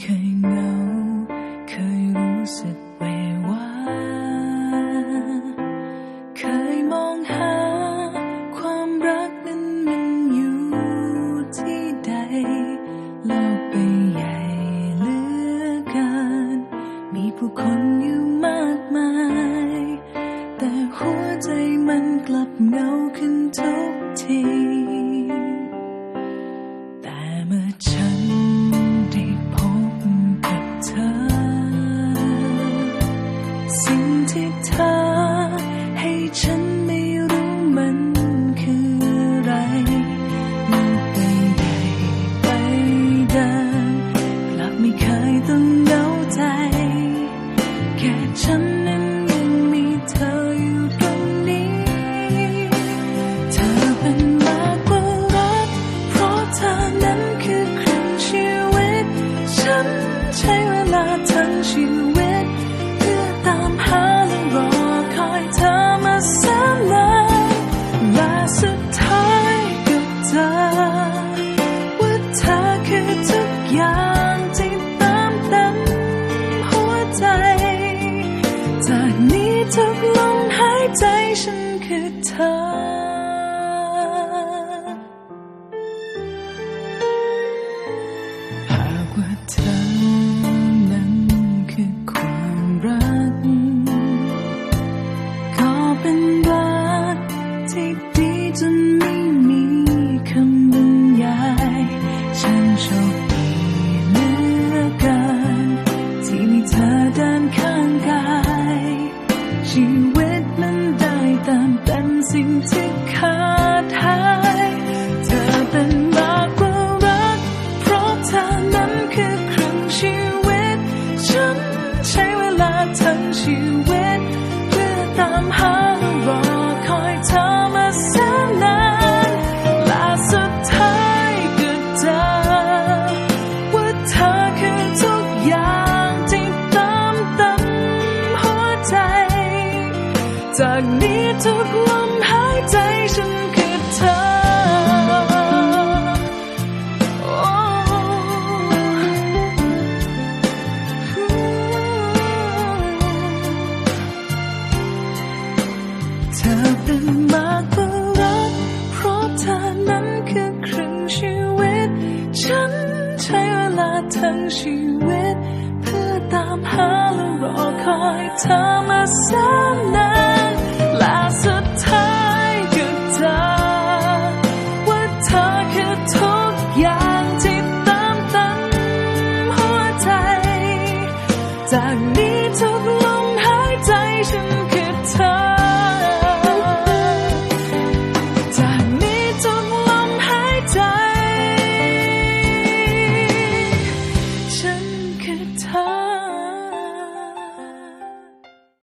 เคยหงา เคยรู้สึกเววาเคยมองหา ความรักนั้นมันอยู่ที่ใดโลกไปใหญ่เลือกิน มีผู้คนอยู่มากมาย แต่หัวใจมันกลับเงาขึ้นทุก จากนี้ทุกลมหายใจฉันคือเธอเธอเป็นมากกว่ารักเพราะเธอนั้นคือครึ่งชีวิตฉันใช้เวลาทั้งชีวิต เพื่อตามหาและรอคอยเธอมาแสนนา 在你走。